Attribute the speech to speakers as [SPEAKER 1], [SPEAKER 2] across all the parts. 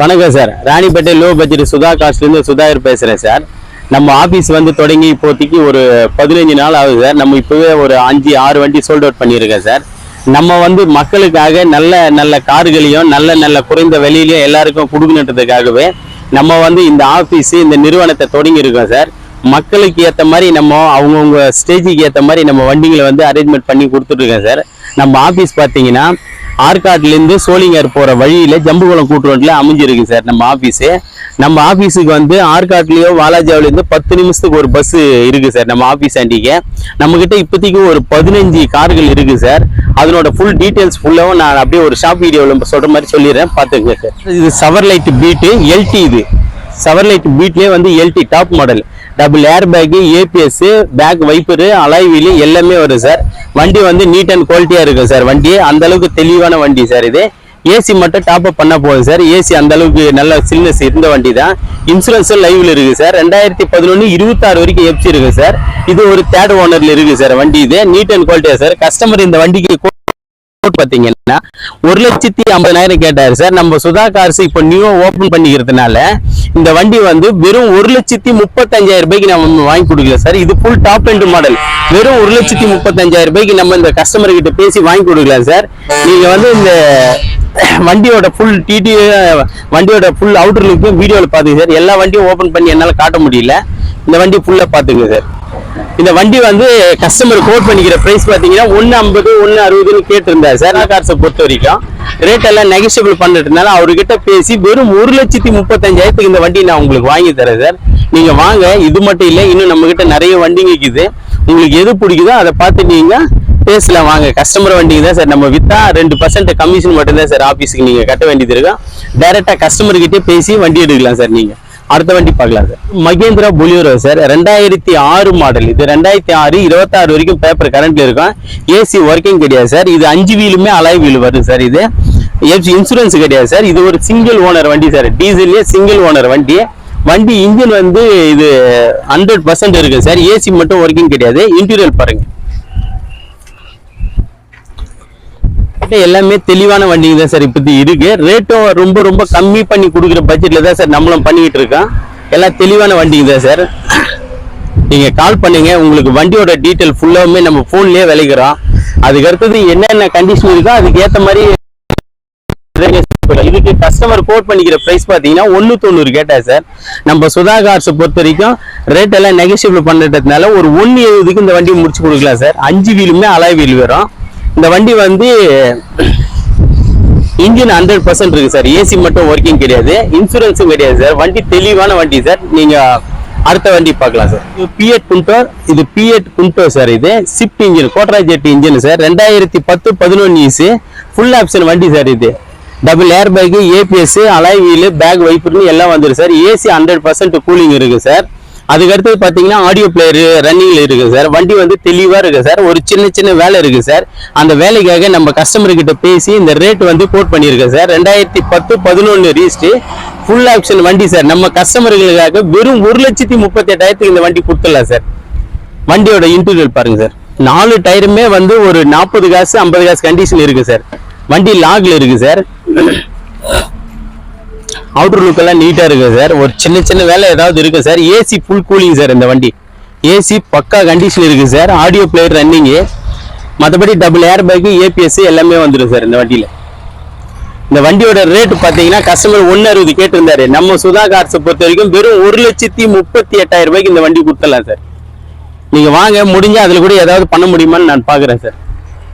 [SPEAKER 1] வணக்கம் sir. Ranipet low budget Sudha காஸ்ட்லேருந்து Sudhakar பேசுகிறேன் sir. நம்ம ஆஃபீஸ் வந்து தொடங்கி இப்போதைக்கு ஒரு பதினஞ்சு நாள் ஆகுது சார். நம்ம இப்போவே ஒரு அஞ்சு ஆறு வண்டி சோல்ட் அவுட் பண்ணியிருக்கேன் சார். நம்ம வந்து மக்களுக்காக நல்ல நல்ல கார்களையும் நல்ல நல்ல குறைந்த வெளியிலையும் எல்லாருக்கும் கொடுக்கணுன்றதுக்காகவே நம்ம வந்து இந்த ஆஃபீஸ் இந்த நிறுவனத்தை தொடங்கியிருக்கோம் சார். மக்களுக்கு ஏற்ற மாதிரி நம்ம அவங்கவுங்க ஸ்டேஜுக்கு ஏற்ற மாதிரி நம்ம வண்டிகளை வந்து அரேஞ்ச்மெண்ட் பண்ணி கொடுத்துட்ருக்கோம் சார். நம்ம ஆஃபீஸ் பார்த்தீங்கன்னா ஆற்காட்லேருந்து சோளிங்கர் போகிற வழியில் ஜம்புகுளம் கூட்டுரோட்டில் அமைஞ்சிருக்கு சார் நம்ம ஆஃபீஸு நம்ம ஆஃபீஸுக்கு வந்து ஆற்காட்லேயோ வாலாஜாவிலேருந்து பத்து நிமிஷத்துக்கு ஒரு பஸ்ஸு இருக்குது சார் நம்ம ஆஃபீஸ் ஆண்டிக்கு. நம்மக்கிட்ட இப்போதைக்கு ஒரு பதினஞ்சு கார்கள் இருக்குது சார். அதனோட ஃபுல் டீட்டெயில்ஸ் ஃபுல்லாகவும் நான் அப்படியே ஒரு ஷாப் வீடியோவில் சொல்கிற மாதிரி சொல்லிடுறேன் பார்த்துக்கோங்க சார். இது சவர் லைட் பீட்டு எல்டி இது. சவர்லைட் பீட்லேயே வந்து LT top model double air bag ABS back wiper alloy எல்லாமே வரும் சார் வண்டி வந்து நீட் அண்ட் குவாலிட்டியாக இருக்கும் சார் வண்டி அந்த அளவுக்கு தெளிவான வண்டி சார் இது. ஏசி மட்டும் டாப் அப் பண்ண போதும் சார் ஏசி அந்த அளவுக்கு நல்ல சில்னஸ் இருந்த வண்டி தான். இன்சூரன்ஸும் லைவில் இருக்கு சார் ரெண்டாயிரத்தி பதினொன்று இருபத்தாறு வரைக்கும் எஃப்சி இருக்கு சார் இது ஒரு தேர்ட் ஓனர்ல இருக்கு சார் வண்டி இது. நீட் அண்ட் குவாலிட்டியா சார் கஸ்டமர் இந்த வண்டிக்கு quote பாத்தீங்கன்னா ஒரு லட்சத்தி ஐம்பதாயிரம் கேட்டாரு சார். நம்ம சுதா கார்ஸ் இப்போ நியூ ஓபன் பண்ணிக்கிறதுனால இந்த வண்டி வந்து வெறும் ஒரு லட்சத்தி முப்பத்தஞ்சாயிரம் ரூபாய்க்கு நம்ம வாங்கி கொடுக்கல சார். இது ஃபுல் டாப் எண்ட் மாடல் வெறும் ஒரு லட்சத்தி முப்பத்தஞ்சாயிரம் ரூபாய்க்கு நம்ம இந்த கஸ்டமர் கிட்ட பேசி வாங்கி கொடுக்கலாம் சார். நீங்க வந்து இந்த வண்டியோட ஃபுல் டிடி வண்டியோட ஃபுல் அவுட்டர் லுக்கும் வீடியோவில் பார்த்துங்க சார். எல்லா வண்டியும் ஓப்பன் பண்ணி என்னால் காட்ட முடியல. இந்த வண்டி ஃபுல்லாக பார்த்துங்க சார். இந்த வண்டி வந்து கஸ்டமர் கோட் பண்ணிக்கிற பிரைஸ் பார்த்தீங்கன்னா ஒன்று ஐம்பது ஒன்று அறுபதுன்னு கேட்டிருந்தார். சார் கார்ஸை பொறுத்த வரைக்கும் ரேட் எல்லாம் நெகஷியபிள் பண்ணிட்டதுனால அவர்கிட்ட பேசி வெறும் ஒரு லட்சத்தி முப்பத்தஞ்சாயிரத்துக்கு இந்த வண்டி நான் உங்களுக்கு வாங்கி தரேன் சார் நீங்க வாங்க இது மட்டும் இல்லை இன்னும் நம்ம கிட்ட நிறைய வண்டிங்க இருக்குது உங்களுக்கு எது பிடிக்குதோ அதை பார்த்து நீங்கள் பேசலாம் வாங்க. கஸ்டமர் வண்டிங்க தான் சார் நம்ம வித்தா ரெண்டு பர்சன்ட் கமிஷன் மட்டும்தான் சார் ஆஃபீஸுக்கு நீங்கள் கட்ட வேண்டியது இருக்கும். டைரெக்டாக கஸ்டமர்கிட்டே பேசி வண்டி எடுக்கலாம் சார் நீங்கள் அடுத்த வண்டி பார்க்கலாம் சார் மகேந்திரா புலியூரோ சார். ரெண்டாயிரத்தி ஆறு மாடல் இது ரெண்டாயிரத்தி ஆறு இருபத்தாறு வரைக்கும் பேப்பர் கரண்ட்ல இருக்கும். ஏசி ஒர்க்கிங் கிடையாது சார். இது அஞ்சு வீலுமே அலாய் வீல் வரும் சார் இது. இன்சூரன்ஸ் கிடையாது சார். இது ஒரு சிங்கிள் ஓனர் வண்டி சார். டீசல்லே சிங்கிள் ஓனர் வண்டி. வண்டி இன்ஜின் வந்து இது ஹண்ட்ரட் பர்சன்ட் இருக்கு சார். ஏசி மட்டும் ஒர்க்கிங் கிடையாது. இன்டீரியல் பாருங்க. கிட்ட எல்லாமே தெளிவான வண்டிங்க தான் சார் இப்போதி இருக்கு. ரேட்டும் ரொம்ப ரொம்ப கம்மி பண்ணி கொடுக்குற பட்ஜெட்ல தான் சார் நம்மளும் பண்ணிக்கிட்டு இருக்கோம். எல்லாம் தெளிவான வண்டிங்க தான் சார். நீங்கள் கால் பண்ணுங்க உங்களுக்கு வண்டியோட டீட்டெயில் ஃபுல்லாவுமே நம்ம ஃபோன்லேயே விளைக்கிறோம். அதுக்கு அடுத்தது என்னென்ன கண்டிஷன் இருக்கோ அதுக்கு மாதிரி இதுக்கு கஸ்டமர் கோட் பண்ணிக்கிற ப்ரைஸ் பார்த்தீங்கன்னா ஒன்று தொண்ணூறு கேட்டா சார். நம்ம சுதா கார்ஸை பொறுத்த வரைக்கும் ரேட் எல்லாம் பண்ணுறதுனால ஒரு ஒன்று எழுபதுக்கு இந்த வண்டியை முடிச்சு கொடுக்கலாம் சார். அஞ்சு வீலுமே அலாய் வீல் வரும். இந்த வண்டி வந்து இன்ஜின் ஹண்ட்ரட் பர்சன்ட் இருக்கு சார். ஏசி மட்டும் ஒர்க்கிங் கிடையாது. இன்சூரன்ஸும் கிடையாது சார். வண்டி தெளிவான வண்டி சார். நீங்க அடுத்த வண்டி பார்க்கலாம் சார். இது பிஎட் குண்டோ இது பிஎட் குண்டோ சார் இது. Swift engine Quadrajet engine sir. ரெண்டாயிரத்தி பத்து பதினொன்று இசு ஃபுல் ஆப்ஷன் வண்டி சார் இது. Double air bag ABS alloy wheel back வைப்பர்னு எல்லாம் வந்துடும் sir. AC hundred percent cooling இருக்கு சார். அதுக்கடுத்து பார்த்தீங்கன்னா ஆடியோ பிளேயரு ரன்னிங்கில் இருக்குது சார் வண்டி வந்து தெளிவாக இருக்குது சார் ஒரு சின்ன சின்ன வேலை இருக்குது சார் அந்த வேலைக்காக நம்ம கஸ்டமர்கிட்ட பேசி இந்த ரேட் வந்து கோட் பண்ணியிருக்கேன் சார் ரெண்டாயிரத்தி பத்து பதினொன்று ரீஸ்ட்டு ஃபுல் ஆப்ஷன் வண்டி சார் நம்ம கஸ்டமர்களுக்காக வெறும் ஒரு லட்சத்தி முப்பத்தி எட்டாயிரத்துக்கு இந்த வண்டி கொடுத்துடலாம் சார் வண்டியோட இன்டீரியர் பாருங்கள் சார் நாலு டயருமே வந்து ஒரு நாற்பது காசு ஐம்பது காசு கண்டிஷன் இருக்குது சார் வண்டி லாகில் இருக்குது சார் அவுட்ரு லுக் எல்லாம் நீட்டா சார் ஒரு சின்ன சின்ன வேலை ஏதாவது இருக்குது sir AC full cooling sir இந்த வண்டி. ஏசி பக்கா கண்டிஷன் இருக்குது சார் ஆடியோ பிளேயர் ரன்னிங்கு மற்றபடி டபுள் ஏர் பேக்கு ஏபிஎஸ் எல்லாமே வந்துடும் சார் இந்த வண்டியில். இந்த வண்டியோட ரேட் பார்த்தீங்கன்னா கஸ்டமர் ஒன்று அறுபது கேட்டிருந்தாரு. நம்ம சுதா கார்ஸை பொறுத்த வரைக்கும் வெறும் ஒரு லட்சத்தி முப்பத்தி எட்டாயிரம் ரூபாய்க்கு இந்த வண்டி கொடுத்துடலாம் சார் நீங்கள் வாங்க முடிஞ்சால் அதில் கூட ஏதாவது பண்ண முடியுமான்னு நான் பார்க்குறேன் சார்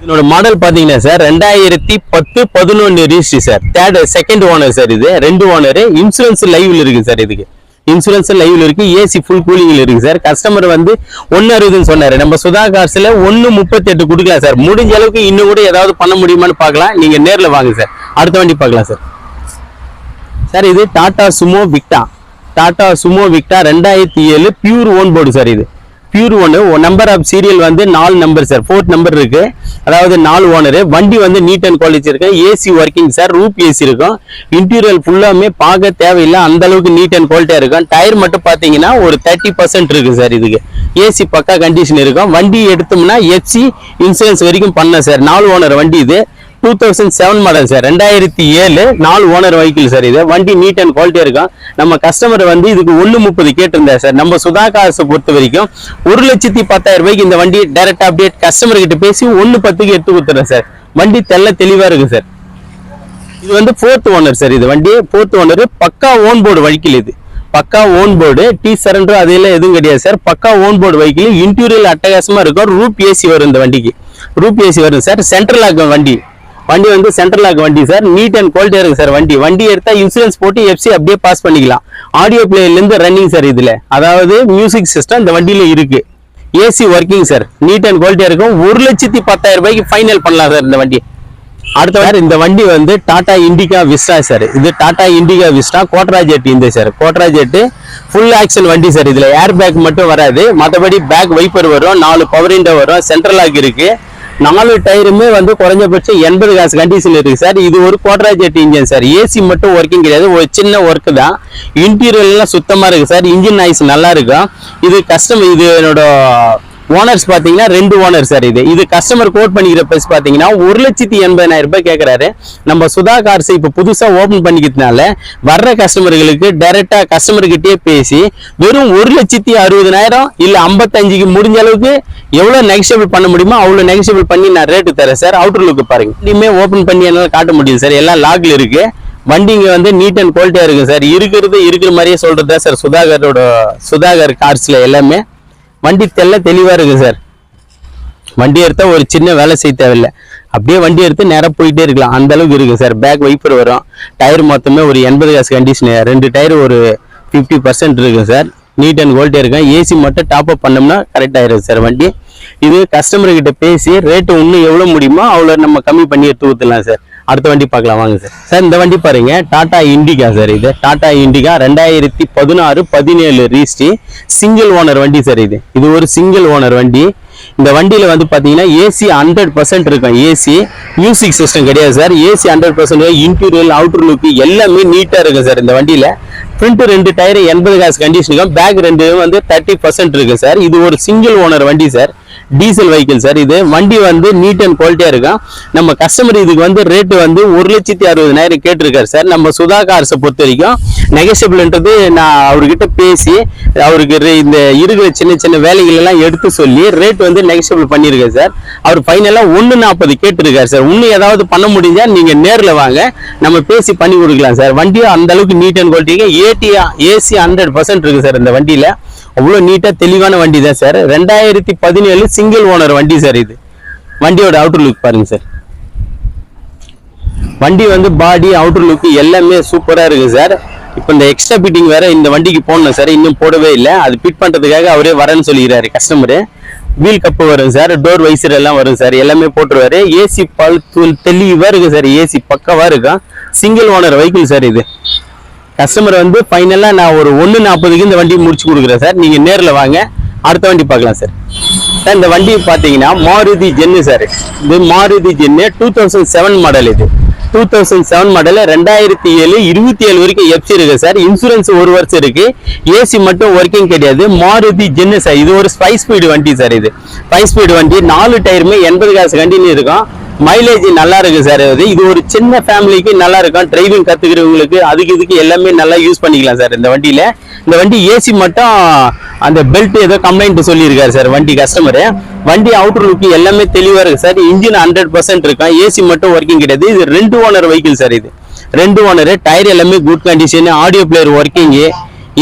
[SPEAKER 1] இதனோட மாடல் பார்த்தீங்கன்னா சார் ரெண்டாயிரத்தி பத்து பதினொன்று registry sir third second owner sir இது. ரெண்டு ஓனர் இன்சூரன்ஸ் லைவ்ல இருக்கு சார் இதுக்கு. இன்சூரன்ஸ் லைவ்ல இருக்கு ஏசி ஃபுல் கூலிங்ல இருக்கு சார் கஸ்டமர் வந்து ஒன்னு அறுபதுன்னு சொன்னாரு. நம்ம சுதா கார்ஸ்ல ஒன்னு முப்பத்தி எட்டு கொடுக்கலாம் சார் முடிஞ்ச அளவுக்கு இன்னும் கூட ஏதாவது பண்ண முடியுமான்னு பார்க்கலாம். நீங்க நேர்ல வாங்க சார் அடுத்த வண்டி பார்க்கலாம் சார் சார் இது டாடா சுமோ விக்டா டாடா சுமோ விக்டா ரெண்டாயிரத்தி ஏழு பியூர் ஓன் போர்டு சார் இது. பியூர் ஒன்று நம்பர் ஆஃப் சீரியல் வந்து நாலு நம்பர் சார் ஃபோர்த் நம்பர் இருக்கு. அதாவது நாலு ஓனரு வண்டி வந்து நீட் அண்ட் குவாலிட்டி இருக்கு. AC working sir roof AC இருக்கும். இன்டீரியல் ஃபுல்லாமே பார்க்க தேவையில்லை. அந்த அளவுக்கு நீட் அண்ட் குவாலிட்டியாக இருக்கும். டயர் மட்டும் பார்த்தீங்கன்னா ஒரு தேர்ட்டி பர்சன்ட் இருக்கு சார் இதுக்கு. ஏசி பக்கா கண்டிஷன் இருக்கும். வண்டி எடுத்தோம்னா எஃப்சி இன்சூரன்ஸ் வரைக்கும் பண்ண சார் நாலு ஓனர் வண்டி இது. Two thousand seven model sir ரெண்டாயிரத்தி ஏழு நாலு ஓனர் வெஹிக்கிள் சார் இது வண்டி நீட் அண்ட் குவாலிட்டியாக இருக்கும். நம்ம கஸ்டமர் வந்து இதுக்கு ஒன்று முப்பது கேட்டிருந்தார் சார் நம்ம சுதா காசை பொறுத்த வரைக்கும் ஒரு லட்சத்தி பத்தாயிரம் ரூபாய்க்கு இந்த வண்டி டைரக்ட் அப்டேட் கஸ்டமர் கிட்ட பேசி ஒன்று பத்துக்கு எடுத்து கொடுத்துறேன் சார் வண்டி தெல்ல தெளிவாக இருக்கு சார் இது வந்து ஃபோர்த் ஓனர் சார் இது வண்டி ஃபோர்த் ஓனர் பக்கா ஓன் போர்டு வழிக்கில் இது. பக்கா ஓன் போர்டு டி சரண்டர் அதெல்லாம் எதுவும் கிடையாது சார் பக்கா ஓன் போர்டு வெஹிக்கிள் இன்டீரியல் அட்டகாசமாக இருக்கும். ரூப் ஏசி வரும் இந்த வண்டிக்கு. ரூப் ஏசி வரும் சார் சென்ட்ரல் ஆகும் வண்டி. வண்டி வந்து சென்ட்ரல் லாக் வண்டி சார் நீட் அண்ட் குவாலிட்டியா இருக்கு சார் வண்டி. வண்டி எடுத்தா இன்சூரன்ஸ் போட்டு எஃப்சி அப்படியே பாஸ் பண்ணிக்கலாம். ஆடியோ பிளேயர்ல இருந்து ரன்னிங் சார் இதுல. அதாவது மியூசிக் சிஸ்டம் இந்த வண்டியில இருக்கு. AC working sir neat and குவாலிட்டியா இருக்கும். ஒரு லட்சத்தி பத்தாயிரம் ரூபாய்க்கு ஃபைனல் பண்ணலாம் சார் இந்த வண்டி. அடுத்த வாரம் இந்த வண்டி வந்து டாடா இண்டிகா விஸ்டா சார் இது Tata Indica Vista Quadrajet இந்த sir Quadrajet full option வண்டி சார் இதுல ஏர் பேக் மட்டும் வராது. மற்றபடி பேக் வைப்பர் வரும் நாலு பவர் இண்டோ வரும் சென்ட்ரல் லாக் இருக்கு. நாலு டயருமே வந்து குறைஞ்சபட்சம் எண்பது காசு கண்டிஷன் இருக்கு சார். இது ஒரு கோட்ராஜெட் இன்ஜின் சார். ஏசி மட்டும் ஒர்க்கிங் கிடையாது. ஒரு சின்ன ஒர்க் தான். இன்டீரியர்லாம் சுத்தமாக இருக்குது இருக்கு சார். இன்ஜின் நாய்ஸ் நல்லா இருக்கும் இது கஸ்டமர் இது என்னோட ஓனர்ஸ் பார்த்தீங்கன்னா ரெண்டு ஓனர் சார் இது. இது கஸ்டமர் கோட் பண்ணிக்கிற ப்ரைஸ் பார்த்தீங்கன்னா ஒரு லட்சத்தி எண்பதாயிரம் ரூபாய் கேக்குறாரு. நம்ம சுதா கார்ஸை இப்போ புதுசாக ஓப்பன் பண்ணிக்கிறதுனால வர்ற கஸ்டமர்களுக்கு டைரெக்டாக கஸ்டமர்கிட்டே பேசி வெறும் ஒரு லட்சத்தி அறுபதனாயிரம் இல்லை ஐம்பத்தஞ்சுக்கு முடிஞ்ச அளவுக்கு எவ்வளோ நெகசியபிள் பண்ண முடியுமோ அவ்வளோ நெகசியபிள் பண்ணி நான் ரேட்டு தரேன் சார் அவுட்டர் லுக்கு பாருங்க. இனிமேல் ஓப்பன் பண்ணி என்னால காட்ட முடியும் சார் எல்லாம் லாக்ல இருக்கு. வண்டிங்க வந்து நீட் அண்ட் குவாலிட்டியாக இருக்கும் சார் இருக்கிறது இருக்கிற மாதிரியே சொல்கிறது தான் சார் சுதாகரோட சுதாகர் கார்ஸில் எல்லாமே. வண்டி தெல்ல தெளிவாக இருக்கு சார் வண்டி எடுத்தா ஒரு சின்ன வேலை செய்ய தேவையில்லை. அப்படியே வண்டி எடுத்து நேராக போயிட்டே இருக்கலாம். அந்த அளவுக்கு சார் பேக் வைப்பர் வரும். டயர் மொத்தமே ஒரு எண்பது காசு கண்டிஷனு ரெண்டு டயர் ஒரு ஃபிஃப்டி பர்சன்ட் இருக்குது சார் நீட் அண்ட் கோல்டே இருக்கும். ஏசி மட்டும் டாப் அப் பண்ணோம்னா கரெக்டாக இருக்குது சார் வண்டி. இது கஸ்டமர்கிட்ட பேசி ரேட்டு இன்னும் எவ்வளோ முடியுமோ அவ்வளோ நம்ம கம்மி பண்ணி எடுத்து ஊற்றலாம் சார் அடுத்த வண்டி பார்க்கலாம் வாங்க சார். சார் இந்த வண்டி பாருங்க. டாடா இண்டிகா சார் இது. டாடா இண்டிகா ரெண்டாயிரத்தி பதினாறு பதினேழு ரீஸ்டி சிங்கிள் ஓனர் வண்டி சார் இது. இது ஒரு சிங்கிள் ஓனர் வண்டி. இந்த வண்டியில வந்து பாத்தீங்கன்னா ஏசி ஹண்ட்ரட் பர்சன்ட் இருக்கும். ஏசி மியூசிக் சிஸ்டம் கிடையாது sir. AC hundred percent interior outer look எல்லாமே நீட்டா இருக்கும் சார் இந்த வண்டியில. ஃப்ரண்ட் ரெண்டு டயர் எண்பது காசு கண்டிஷனுக்கும் பேக் ரெண்டு வந்து தேர்ட்டி பர்சன்ட் இருக்கு சார். இது ஒரு சிங்கிள் ஓனர் வண்டி சார். டீசல் வெஹிக்கிள் சார் இது வண்டி வந்து நீட் அண்ட் குவாலிட்டியா இருக்கும் நம்ம கஸ்டமர் இதுக்கு வந்து ரேட்டு வந்து ஒரு லட்சத்தி அறுபதாயிரம் கேட்டிருக்காரு சார் நம்ம சுதா கார்ஸை பொறுத்த வரைக்கும் நெகசிபிள்ன்றது நான் அவர்கிட்ட பேசி அவருக்கு இந்த இருக்கிற சின்ன சின்ன வேலைகள் எல்லாம் எடுத்து சொல்லி ரேட் வந்து நெகசியபிள் பண்ணியிருக்காரு சார் அவர் ஃபைனலாக ஒன்று நாற்பது கேட்டிருக்காரு சார் இன்னும் ஏதாவது பண்ண முடிஞ்சா நீங்க நேரில் வாங்க. நம்ம பேசி பண்ணி கொடுக்கலாம் சார் வண்டியும் அந்த அளவுக்கு நீட் அண்ட் குவாலிட்டிக்கு ஏடி ஏசி ஹண்ட்ரட் பர்சன்ட் இருக்கு சார் இந்த வண்டியில. அவ்வளோ நீட்டாக தெளிவான வண்டி தான் சார் ரெண்டாயிரத்தி பதினேழு சிங்கிள் ஓனர் வண்டி சார் இது. வண்டியோட அவுட்டர் லுக் பாருங்க சார் வண்டி வந்து பாடி அவுட்டர் லுக் எல்லாமே சூப்பராக இருக்குது சார் இப்போ இந்த எக்ஸ்ட்ரா பிட்டிங் வேற இந்த வண்டிக்கு போடணும் சார் இன்னும் போடவே இல்லை. அது பிட் பண்ணுறதுக்காக அவரே வரேன்னு சொல்லிக்கிறாரு கஸ்டமரு வீல் கப்பு வரும் சார் டோர் வைசர் எல்லாம் வரும் சார் எல்லாமே போட்டுருவாரு. ஏசி பல் தூள் இருக்குது சார் ஏசி பக்கவாக இருக்கும் சிங்கிள் ஓனர் வெஹிக்கிள் சார் இது. கஸ்டமர் வந்து ஃபைனலாக நான் ஒரு ஒன்று நாற்பதுக்கு இந்த வண்டி முடிச்சு கொடுக்குறேன் சார். நீங்கள் நேரில் வாங்க. அடுத்த வண்டி பார்க்கலாம் சார். சார் இந்த வண்டி பார்த்தீங்கன்னா மாருதி ஜென்னு சார். இது Maruti Zen two thousand seven model இது. டூ தௌசண்ட் செவன் மாடல் ரெண்டாயிரத்தி ஏழு இருபத்தி ஏழு வரைக்கும் எஃப்சி இருக்கு சார். இன்சூரன்ஸ் ஒரு வருஷம் இருக்கு. ஏசி மட்டும் ஒர்க்கிங் கிடையாது. Maruti gen sir. இது ஒரு ஃபைவ் ஸ்பீடு வண்டி சார் இது. ஃபைவ் ஸ்பீடு வண்டி நாலு டயருமே எண்பது காசு கண்டினியூ இருக்கும். மைலேஜ் நல்லா இருக்கு சார் இது இது ஒரு சின்ன ஃபேமிலிக்கு நல்லா இருக்கும். டிரைவிங் கத்துக்கிறவங்களுக்கு அதுக்கு இதுக்கு எல்லாமே நல்லா யூஸ் பண்ணிக்கலாம் சார் இந்த வண்டியில. இந்த வண்டி ஏசி மட்டும் அந்த பெல்ட் ஏதோ கம்ப்ளைண்ட் சொல்லியிருக்காரு சார் வண்டி கஸ்டமரு வண்டி அவுட்டர் லுக் எல்லாமே தெளிவா இருக்கு சார் இன்ஜின் ஹண்ட்ரட் பர்சன்ட் இருக்கும். ஏசி மட்டும் ஒர்க்கிங் கிடையாது. இது ரெண்டு ஓனர் வெஹிக்கிள் சார் இது. ரெண்டு ஓனர் டயர் எல்லாமே good condition audio player working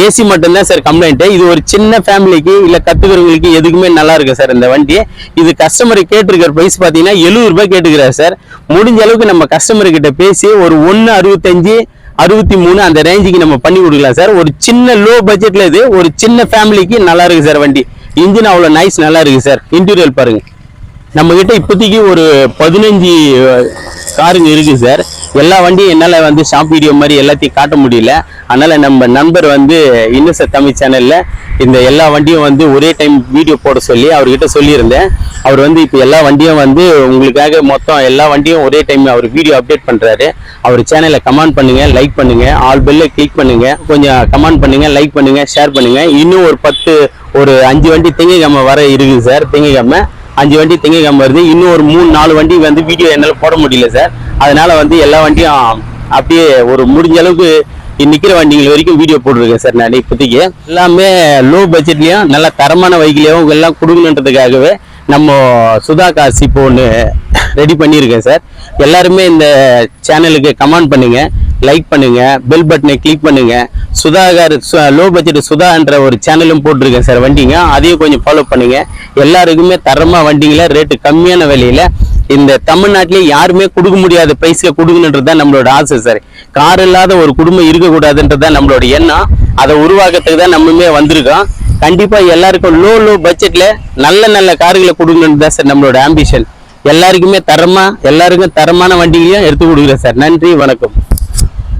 [SPEAKER 1] AC மட்டும்தான் சார் கம்ப்ளைண்ட்டு இது ஒரு சின்ன ஃபேமிலிக்கு இல்லை கற்றுக்கிறவங்களுக்கு எதுக்குமே நல்லா இருக்கு சார் இந்த வண்டி. இது கஸ்டமர் கேட்டிருக்கிற ப்ரைஸ் பார்த்தீங்கன்னா எழுபது ரூபாய் கேட்டுக்கிறார் சார் முடிஞ்ச அளவுக்கு நம்ம கஸ்டமர்கிட்ட பேசி ஒரு ஒன்று அறுபத்தஞ்சு அறுபத்தி மூணு அந்த ரேஞ்சுக்கு நம்ம பண்ணி கொடுக்கலாம் சார் ஒரு சின்ன லோ பட்ஜெட்ல இது ஒரு சின்ன ஃபேமிலிக்கு நல்லா இருக்கு சார் வண்டி. இன்ஜின் அவ்வளோ நைஸ் நல்லா இருக்கு சார் இன்டீரியல் பாருங்க. நம்ம கிட்ட இப்போதைக்கு ஒரு பதினஞ்சு காருங்க இருக்கு சார் எல்லா வண்டியும் என்னால் வந்து ஷாப் வீடியோ மாதிரி எல்லாத்தையும் காட்ட முடியல. அதனால் நம்ம நண்பர் வந்து இன்னசர் தமிழ் சேனலில் இந்த எல்லா வண்டியும் வந்து ஒரே டைம் வீடியோ போட சொல்லி அவர்கிட்ட சொல்லியிருந்தேன். அவர் வந்து இப்போ எல்லா வண்டியும் வந்து உங்களுக்காக மொத்தம் எல்லா வண்டியும் ஒரே டைம் அவர் வீடியோ அப்டேட் பண்ணுறாரு அவர் சேனலை கமெண்ட் பண்ணுங்கள் லைக் பண்ணுங்கள் ஆல் பெல்ல கிளிக் பண்ணுங்கள் கொஞ்சம் கமெண்ட் பண்ணுங்கள் லைக் பண்ணுங்கள் ஷேர் பண்ணுங்கள் இன்னும் ஒரு பத்து ஒரு அஞ்சு வண்டி திங்கக்கிழமை வர இருக்குது சார் திங்கக்கிழமை. அஞ்சு வண்டி திங்கக்கிழமை வருது. இன்னும் ஒரு மூணு நாலு வண்டி வந்து வீடியோ என்னால் போட முடியல சார் அதனால வந்து எல்லா வண்டியும் அப்படியே ஒரு முடிஞ்ச அளவுக்கு நிற்கிற வண்டிகள் வரைக்கும் வீடியோ போட்டிருக்கேன் சார் நான் இப்போதைக்கு. எல்லாமே லோ பட்ஜெட்லேயும் நல்ல தரமான வைக்கிலையும் எல்லாம் கொடுக்கணுன்றதுக்காகவே நம்ம சுதா காசி இப்போ ஒன்று ரெடி பண்ணியிருக்கேன் சார் எல்லாருமே இந்த சேனலுக்கு கமெண்ட் பண்ணுங்கள் லைக் பண்ணுங்க பெல் பட்டனை கிளிக் பண்ணுங்க. சுதாகர் லோ பட்ஜெட் சுதான்ற ஒரு சேனலும் போட்டிருக்கேன் சார் வண்டிங்க. அதையும் கொஞ்சம் ஃபாலோ பண்ணுங்க. எல்லாருக்குமே தரமா வண்டிங்கள ரேட்டு கம்மியான விலையில இந்த தமிழ்நாட்டிலே யாருமே கொடுக்க முடியாத பிரைஸ்ல கொடுக்கணுன்றது தான் நம்மளோட ஆசை சார் கார் இல்லாத ஒரு குடும்பம் இருக்கக்கூடாதுன்றது தான் நம்மளோட எண்ணம். அதை உருவாக்கத்துக்கு தான் நம்மளுமே வந்திருக்கோம். கண்டிப்பா எல்லாருக்கும் லோ லோ பட்ஜெட்ல நல்ல நல்ல கார்களை கொடுக்கணுன்றது தான் சார் நம்மளோட ஆம்பிஷன் எல்லாருக்குமே தரமா எல்லாருக்கும் தரமான வண்டிகளையும் எடுத்து கொடுக்குறேன் சார் நன்றி வணக்கம்.